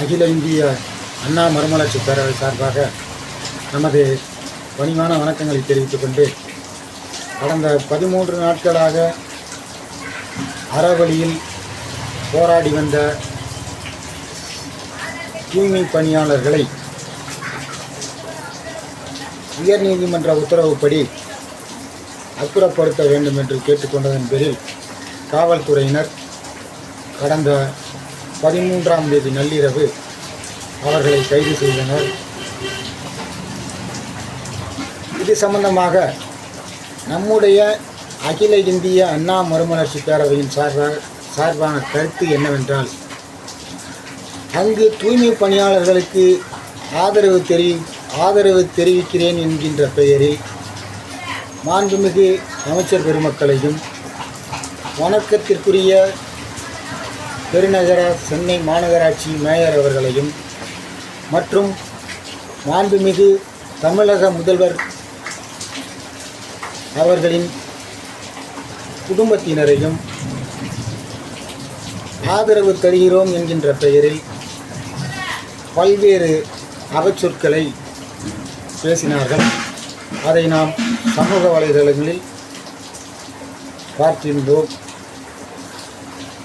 அகில இந்திய அண்ணா மறுமலர்ச்சி பேரவை சார்பாக நமது பணிவான வணக்கங்களை தெரிவித்துக் கொண்டு கடந்த பதிமூன்று நாட்களாக அறவழியில் போராடி வந்த தூய்மை பணியாளர்களை உயர்நீதிமன்ற உத்தரவுப்படி அப்புறப்படுத்த வேண்டும் என்று கேட்டுக்கொண்டதன் பேரில் காவல்துறையினர் கடந்த பதிமூன்றாம் தேதி நள்ளிரவு அவர்களை கைது செய்தனர். இது சம்பந்தமாக நம்முடைய அகில இந்திய அண்ணா மறுமலர்ச்சி பேரவையின் சார்பாக சார்பான கருத்து என்னவென்றால் அங்கு தூய்மை பணியாளர்களுக்கு ஆதரவு தெரி ஆதரவு தெரிவிக்கிறேன் என்கின்ற பெயரில் மாண்புமிகு அமைச்சர் பெருமக்களையும் வணக்கத்திற்குரிய பெருநகர சென்னை மாநகராட்சி மேயர் அவர்களையும் மற்றும் மாண்புமிகு தமிழக முதல்வர் அவர்களின் குடும்பத்தினரையும் ஆதரவு தருகிறோம் என்கின்ற பெயரில் பல்வேறு அவச்சொற்களை பேசினார்கள். அதை நாம் சமூக வலைதளங்களில் பார்த்திருந்தோம்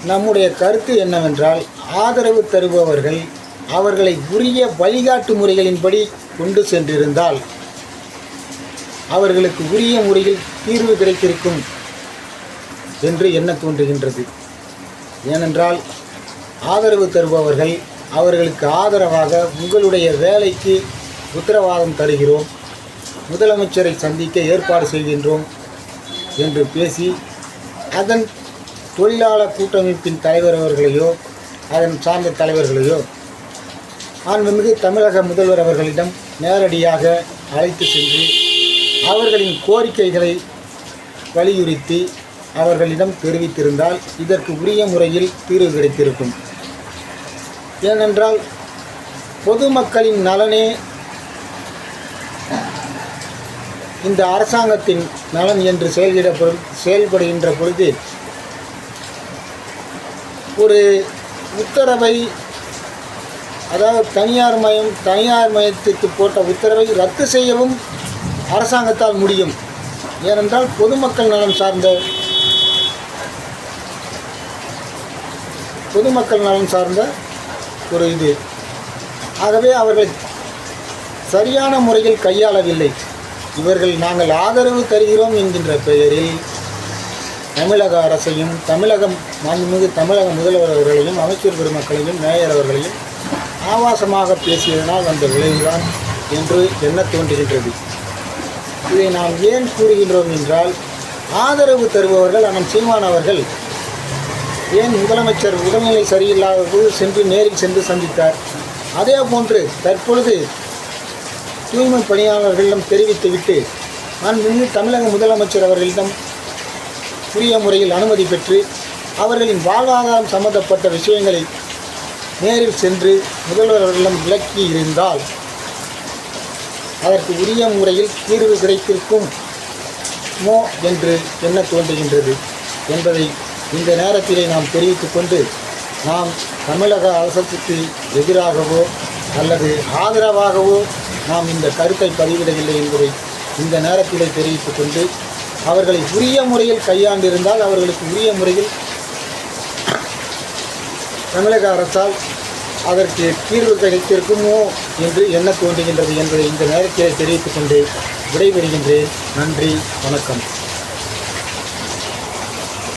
நம்முடைய கருத்து என்னவென்றால் ஆதரவு தருபவர்கள் அவர்களை உரிய வழிகாட்டு முறைகளின்படி கொண்டு சென்றிருந்தால் அவர்களுக்கு உரிய முறையில் தீர்வு கிடைத்திருக்கும் என்று எண்ண தோன்றுகின்றது? ஏனென்றால் ஆதரவு தருபவர்கள் அவர்களுக்கு ஆதரவாக உங்களுடைய வேலைக்கு உத்தரவாதம் தருகிறோம் முதலமைச்சரை சந்திக்க ஏற்பாடு செய்கின்றோம் என்று பேசி அதன் தொழிலாளர் கூட்டமைப்பின் தலைவர் அவர்களையோ அதன் சார்ந்த தலைவர்களையோ ஆண்மிகு தமிழக முதல்வர் அவர்களிடம் நேரடியாக அழைத்து சென்று அவர்களின் கோரிக்கைகளை வலியுறுத்தி அவர்களிடம் தெரிவித்திருந்தால் இதற்கு உரிய முறையில் தீர்வு கிடைத்திருக்கும். ஏனென்றால் பொதுமக்களின் நலனே இந்த அரசாங்கத்தின் நலன் என்று செயல்பட செயல்படுகின்ற பொழுது ஒரு உத்தரவை அதாவது தனியார் மயம் தனியார் மயத்துக்கு போட்ட உத்தரவை ரத்து செய்யவும் அரசாங்கத்தால் முடியும். ஏனென்றால் பொதுமக்கள் நலம் சார்ந்த பொதுமக்கள் நலன் சார்ந்த ஒரு இது. ஆகவே அவர்கள் சரியான முறையில் கையாளவில்லை. இவர்கள் நாங்கள் ஆதரவு தருகிறோம் என்கின்ற பெயரில் தமிழக அரசையும் தமிழகம் மாண்புமிகு தமிழக முதல்வர் அவர்களையும் அமைச்சர் பெருமக்களையும் மேயர் அவர்களையும் ஆபாசமாக பேசியதனால் வந்த விளைவுதான் என்று எண்ண தோன்றுகின்றது? இதை நாம் ஏன் கூறுகின்றோம் என்றால் ஆதரவு தருபவர்கள் அண்ணன் சீமான் அவர்கள் ஏன் முதலமைச்சர் உடல்நிலை சரியில்லாத போது சென்று நேரில் சென்று சந்தித்தார்? அதே போன்று தற்பொழுது தூய்மை பணியாளர்களிடம் தெரிவித்துவிட்டு நான் முன்பு தமிழக முதலமைச்சர் அவர்களிடம் உரிய முறையில் அனுமதி பெற்று அவர்களின் வாழ்வாதாரம் சம்பந்தப்பட்ட விஷயங்களை நேரில் சென்று முதல்வர் அவர்களிடம் விளக்கி இருந்தால் அதற்கு உரிய முறையில் தீர்வு கிடைத்திருக்கும். மோ என்று என்ன தோன்றுகின்றது என்பதை இந்த நேரத்திலே நாம் தெரிவித்துக் கொண்டு நாம் தமிழக அரசுக்கு எதிராகவோ அல்லது ஆதரவாகவோ நாம் இந்த கருத்தை பதிவிடவில்லை என்பதை இந்த நேரத்திலே தெரிவித்துக் கொண்டு அவர்களை உரிய முறையில் கையாண்டிருந்தால் அவர்களுக்கு உரிய முறையில் தமிழக அரசால் அதற்கு தீர்வு கிடைத்திருக்குமோ என்று என்ன தோன்றுகின்றது என்பதை இந்த நேரத்திலே தெரிவித்துக் கொண்டு விடைபெறுகின்றேன். நன்றி வணக்கம்.